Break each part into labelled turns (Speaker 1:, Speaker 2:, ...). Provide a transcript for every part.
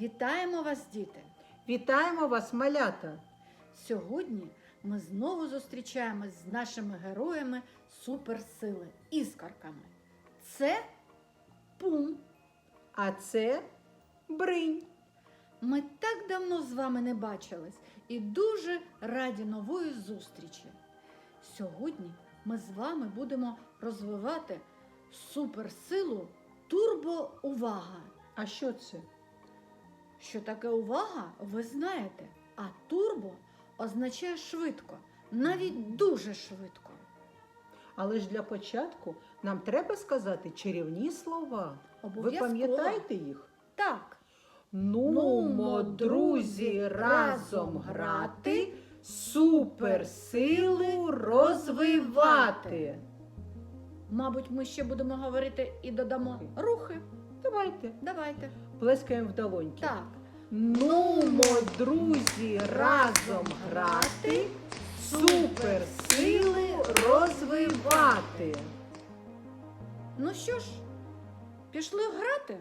Speaker 1: Вітаємо вас, діти!
Speaker 2: Вітаємо вас, малята!
Speaker 1: Сьогодні ми знову зустрічаємось з нашими героями суперсили іскорками. Це пум.
Speaker 2: А це бринь.
Speaker 1: Ми так давно з вами не бачились і дуже раді нової зустрічі. Сьогодні ми з вами будемо розвивати суперсилу турбоувага.
Speaker 2: А що це?
Speaker 1: Що таке увага, ви знаєте, а турбо означає швидко, навіть дуже швидко.
Speaker 2: Але ж для початку нам треба сказати чарівні слова. Ви пам'ятаєте їх?
Speaker 1: Так.
Speaker 2: Нумо, друзі, разом грати, суперсилу розвивати.
Speaker 1: Мабуть, ми ще будемо говорити і додамо рухи.
Speaker 2: Давайте
Speaker 1: Давайте.
Speaker 2: плескаємо в долоньки.
Speaker 1: Так.
Speaker 2: Нумо, друзі, разом грати, суперсилу розвивати.
Speaker 1: Ну що ж, пішли грати?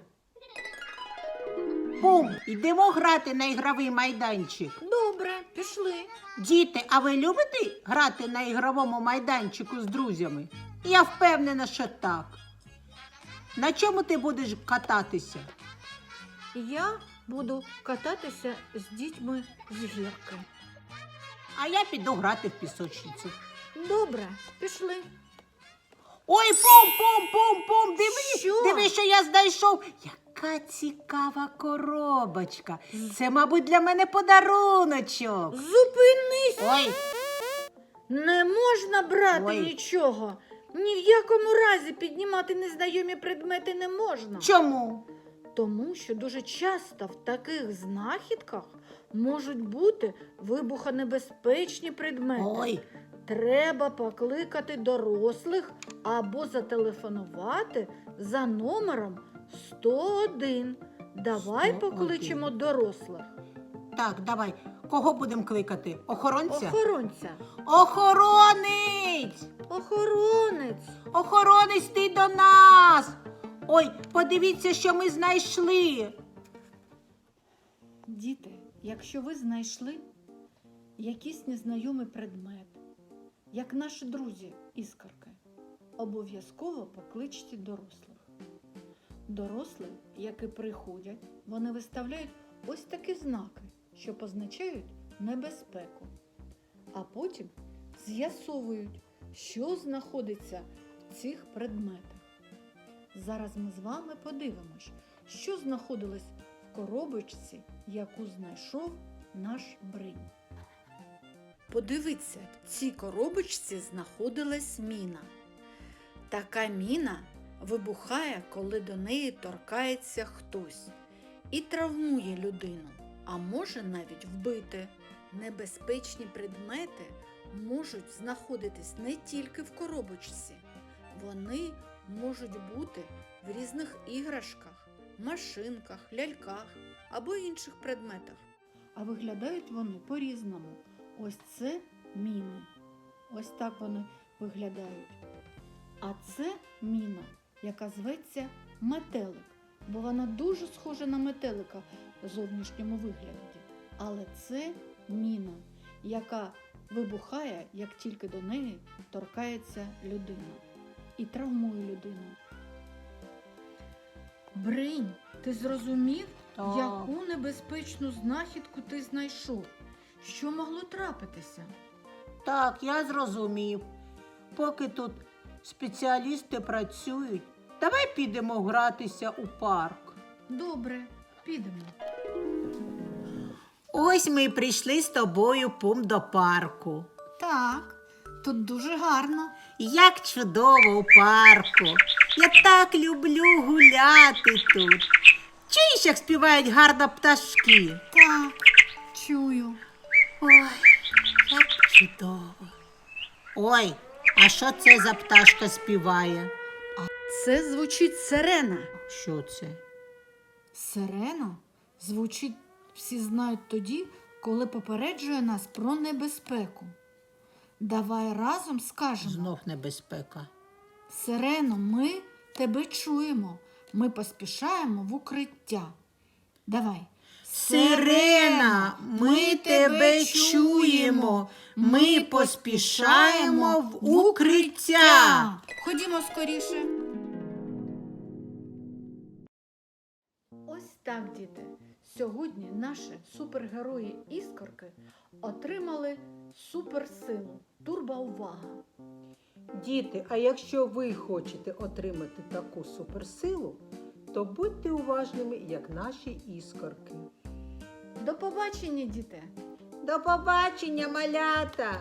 Speaker 3: Бум, йдемо грати на ігровий майданчик.
Speaker 1: Добре, пішли.
Speaker 3: Діти, а ви любите грати на ігровому майданчику з друзями? Я впевнена, що так. На чому ти будеш кататися?
Speaker 1: Я буду кататися з дітьми з гірки.
Speaker 3: А я піду грати в пісочницю.
Speaker 1: Добре, пішли.
Speaker 3: Ой, пум, диви,
Speaker 1: Що?
Speaker 3: диви, що я знайшов. Яка цікава коробочка. Це, мабуть, для мене подаруночок.
Speaker 1: Зупинись!
Speaker 3: Ой,
Speaker 1: Не можна брати
Speaker 3: Ой.
Speaker 1: нічого. Ні в якому разі піднімати незнайомі предмети не можна.
Speaker 3: чому?
Speaker 1: Тому що дуже часто в таких знахідках можуть бути вибухонебезпечні предмети.
Speaker 3: Ой,
Speaker 1: Треба покликати дорослих або зателефонувати за номером 101. Давай
Speaker 3: 101.
Speaker 1: покличемо дорослих.
Speaker 3: так, давай. Кого будемо кликати? Охоронця?
Speaker 1: Охоронця.
Speaker 3: Охоронець!
Speaker 1: Охоронець.
Speaker 3: Охоронець, ти до нас! Ой, подивіться, що ми знайшли.
Speaker 1: Діти, якщо ви знайшли якийсь незнайомий предмет, як наші друзі іскорки, обов'язково покличте дорослих. Дорослі, які приходять, вони виставляють ось такі знаки, що позначають небезпеку, а потім з'ясовують, що знаходиться в цих предметах. Зараз ми з вами подивимось, що знаходилось в коробочці, яку знайшов наш бринь. Подивіться, в цій коробочці знаходилась міна. Така міна вибухає, коли до неї торкається хтось і травмує людину, а може навіть вбити. Небезпечні предмети можуть знаходитись не тільки в коробочці, вони можуть бути в різних іграшках, машинках, ляльках або інших предметах. А виглядають вони по-різному. Ось це міни. Ось так вони виглядають. А це міна, яка зветься метелик, бо вона дуже схожа на метелика в зовнішньому вигляді. Але це міна, яка вибухає, як тільки до неї торкається людина і травмує людину. Бринь, ти зрозумів,
Speaker 3: Так.
Speaker 1: яку небезпечну знахідку ти знайшов? Що могло трапитися?
Speaker 3: Так, я зрозумів. Поки тут спеціалісти працюють, давай підемо гратися у парк.
Speaker 1: Добре, підемо.
Speaker 3: Ось ми й прийшли з тобою пум до парку.
Speaker 1: Так, тут дуже гарно.
Speaker 3: Як чудово у парку. Я так люблю гуляти тут. Чуєш, як співають гарно пташки?
Speaker 1: Так, чую.
Speaker 3: Ой, як чудово. Ой, а що це за пташка співає?
Speaker 1: Це звучить сирена.
Speaker 3: Що це?
Speaker 1: Сирена звучить, всі знають тоді, коли попереджує нас про небезпеку. Давай разом скажемо.
Speaker 3: Знов небезпека.
Speaker 1: Сирено, ми тебе чуємо. Ми поспішаємо в укриття. Давай.
Speaker 3: Сирена, ми тебе чуємо. Ми поспішаємо в укриття.
Speaker 1: Ходімо скоріше. Ось так, діти. Сьогодні наші супергерої іскорки отримали суперсилу, турбоувага.
Speaker 2: Діти, а якщо ви хочете отримати таку суперсилу, то будьте уважними, як наші іскорки.
Speaker 1: До побачення, діти!
Speaker 2: До побачення, малята!